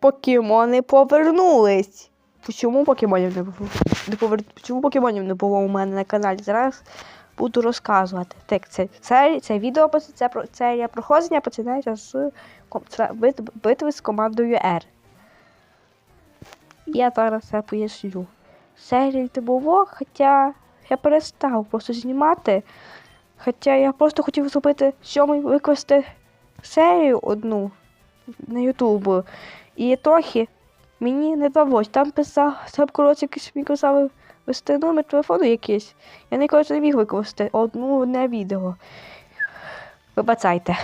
покемони повернулись. Чому покемонів не було? Не повер... Чому покемонів не було у мене на каналі? Зараз буду розказувати. Так, це, це, це відео це, серія проходження починається з це бит- битви з командою R. Я зараз це поясню. Серії не було, хоча я перестав просто знімати. Хоча я просто хотів зробити сьомий викласти серію одну на Ютуб. І трохи мені не вдалося. Там писав, там, коротше, якийсь мені казав вести номер телефону якийсь. Я ніколи не міг викласти одну одне відео. Вибачайте.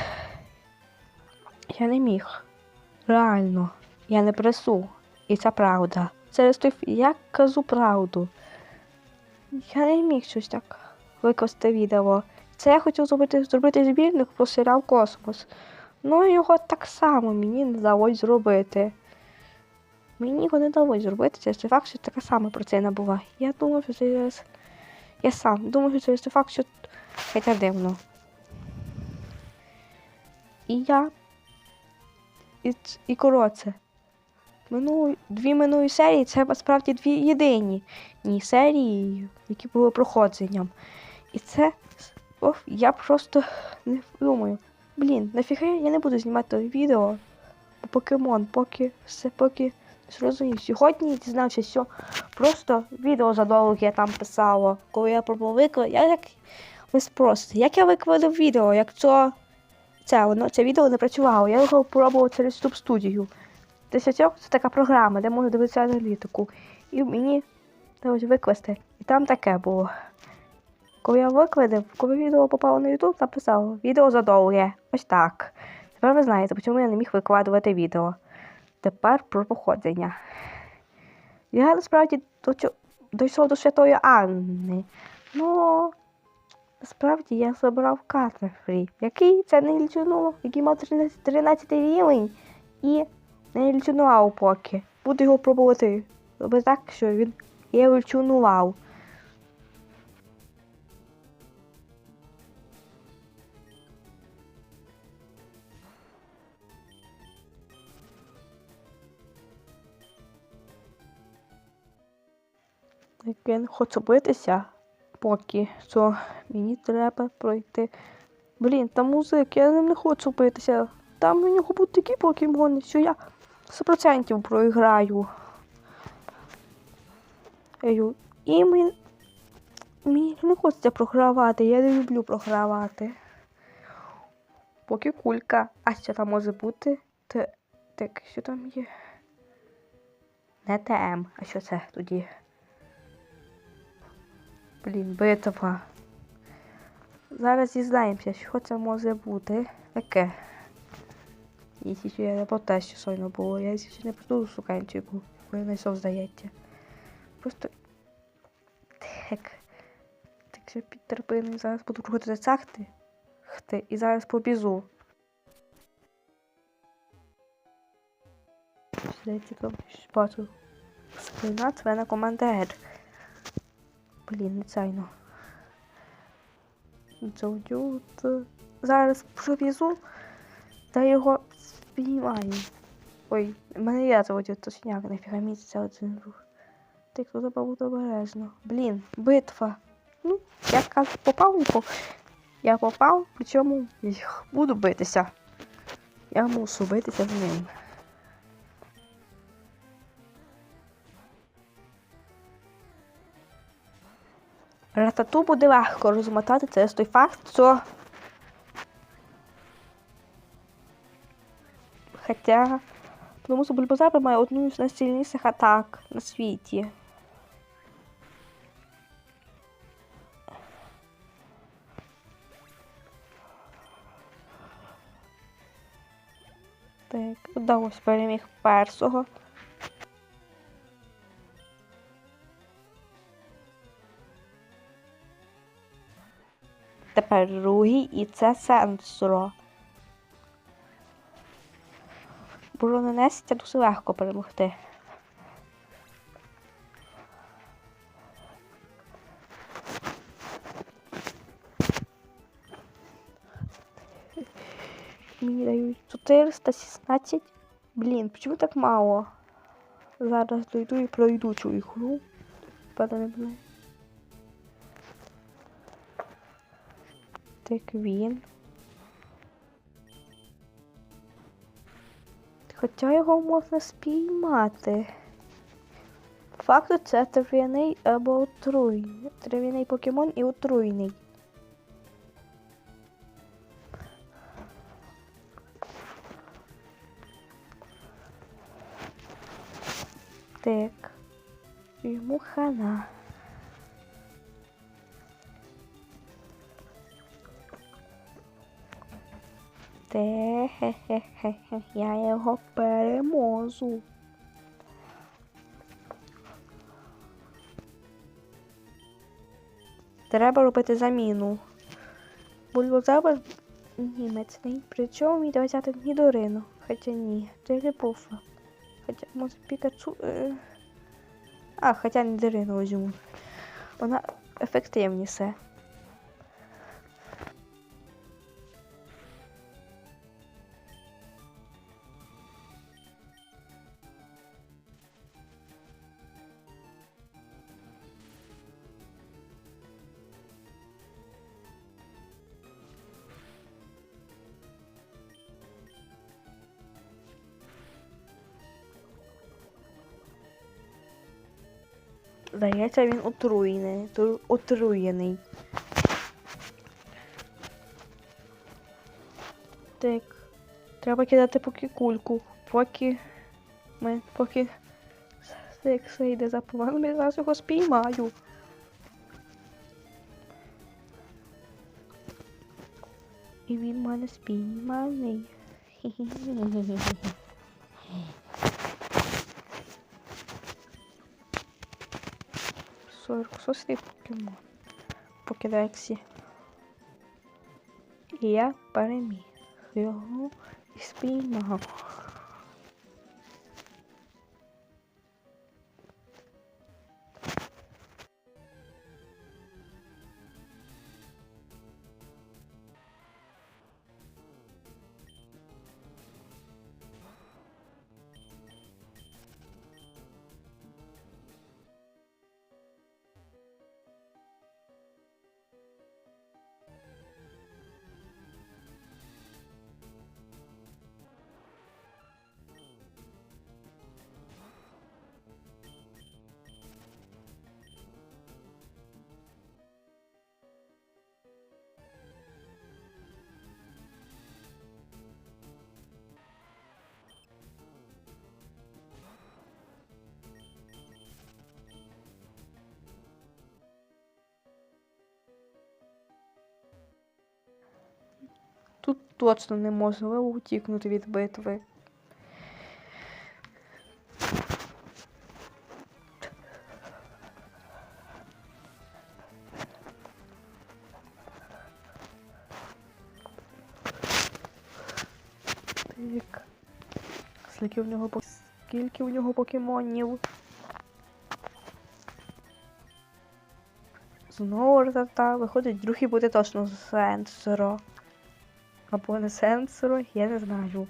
Я не міг. Реально. Я не пресу. І це правда. Через той, я кажу правду. Я не міг щось так викласти відео. Це я хотів зробити, зробити збірник про серіал Космос. Ну його так само мені не вдалося зробити. Мені його не вдалося зробити, через той факт, що така сама причина була. Я думав, що через. Я сам думав, що через той що хоча дивно. І я. І, і коротше. Минулі, дві минулі серії це насправді дві єдині ні серії, які були проходженням. І це Ох, я просто не думаю. Блін, нафіга я не буду знімати відео по покемон, поки все поки зрозумів. Сьогодні я дізнався, що просто відео задовго я там писала, коли я пробував викладати. Я як ви спросите, як я викладав відео, як це, це, воно, це відео не працювало, я його пробував через YouTube студію. Десятьох це така програма, де можна дивитися аналітику. І мені викласти. І там таке було. Коли я викладав, коли відео попало на YouTube, написав відео задовге. Ось так. Тепер ви знаєте, чому я не міг викладувати відео. Тепер про походження. Я насправді дійшов до Святої Анни. Ну, насправді я забрав Катерфрі, який це не лічунув, який мав 13, 13 рівень і не лічунував поки. Буду його пробувати робити так, що він є лічунував. Як я не хочу битися, поки що мені треба пройти. Блін, там музик, я ним не хочу битися. Там у нього будуть такі покемони, що я 100% проіграю. І мені, мені не хочеться програвати, я не люблю програвати. Поки кулька. А що там може бути? Т... Так, що там є? Не ТМ. А що це тоді? Блін, битва. Зараз дізнаємося, що це може бути. Таке. Якщо що я не про те, що сьогодні було. Я ще не ту суканчику, яку я здається. Просто. Так. Так що підтерпини. Зараз буду проходити цахти. Хти. І зараз побізу. Здається, там бачу. Спина, члена команди Ед. Блін, не цайно. Джоудют. Зараз пробізу та його спіймаю. Ой, мене є заводів точняк, нафіга місяця один рух. Тут треба бути обережно. Блін, битва. Ну, я кажу, попав і по... Я попав, причому буду битися. Я мушу битися з ним. Ратату буде легко розмотати через той факт, що. Хоча. Тому що Бульбазар має одну з найсильніших атак на світі. Так, вдалося переміг першого. Тепер другий і це сенсоро. Броненесця дуже легко перемогти. Мені дають 416 Блін, чому так мало? Зараз дойду і пройду цю ігру. Падає мене. Так він. Хоча його можна спіймати. Факту це трав'яний або отруйний. Трав'яний покемон і отруйний. Так. Йому хана. Те-хе-хе-хе-хе, я його переможу. Треба робити заміну. Бульбозавр німецький. Причому треба взяти Нідорину. Хоча ні, це Ліпуфа. Хоча, може, Пікачу. Е... А, хоча Нідорину візьму. Вона ефективніше. Здається, він отруєний. Отруєний. Так. Треба кидати поки кульку. Поки ми поки все йде за планом, я зараз його спіймаю. І він мене спійманий. Сорок шостий покемон. Покедексі. І я переміг його і точно неможливо утікнути від битви. Так. Скільки в нього скільки в нього покемонів? Знову результат. Виходить, другий буде точно сенсоро. Або не сенсоро, я не знаю.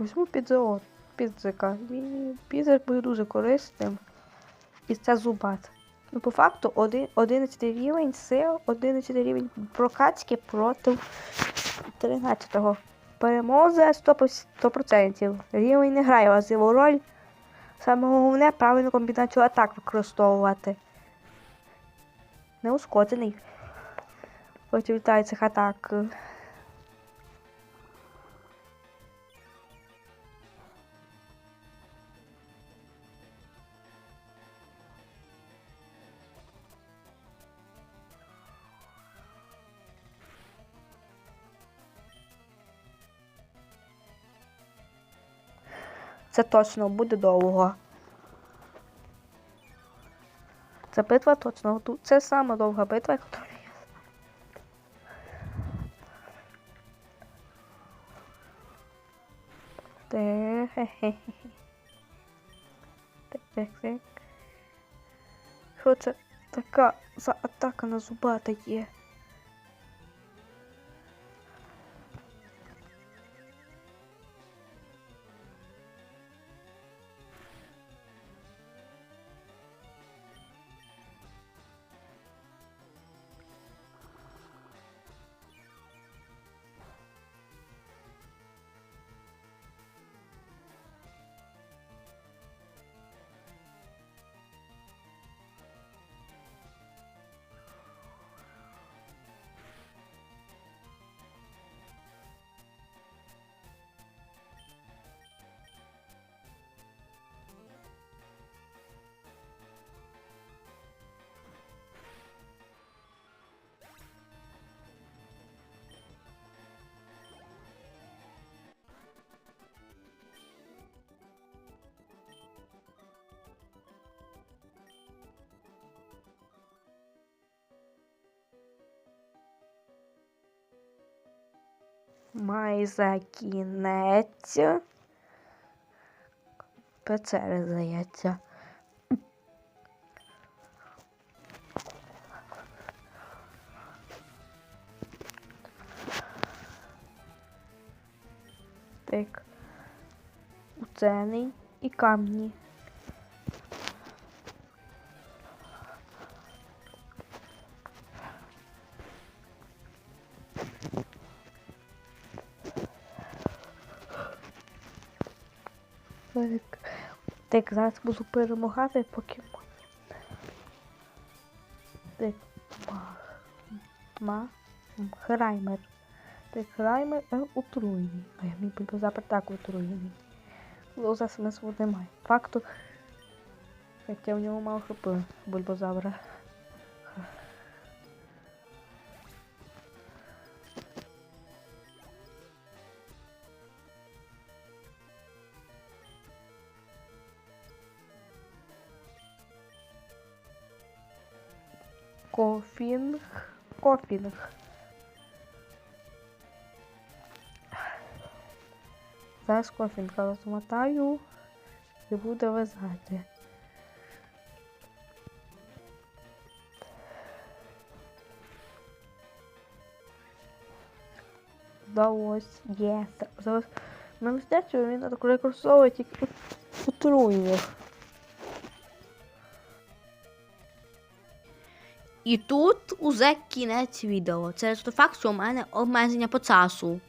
Візьму підзеот, підзика. Він підзик буде дуже корисним. І це зубат. Ну, по факту, 11 рівень сил, 11 рівень прокачки проти 13-го. Переможе 100%. 100%. Рівень не грає важливу роль. Саме головне правильну комбінацію атак використовувати. Неушкоджений. Проти цих атак. Це точно буде довго. Це битва точно. Це сама довга битва, яку я Те-хе-хе. Так, так, так. Що це така за атака на зубата є? Майже кінець. Печери, здається. Так. Уцений і камні. Так. Так, зараз буду перемагати покемонів. Так, ма, ма, Храймер. Так, Храймер е, отруєний. А я мій бульбозавр так отруєний. Лоза смислу немає. Факту. Хоча в нього мало хп бульбозавра. Кофінг. Кофінг. Зараз кофінга розмотаю і буду вязати. Вдалось. Є. Зараз на мистецтві він рекурсовує тільки отруєннях. І тут уже кінець відео. Це факт, що у мене обмеження по часу.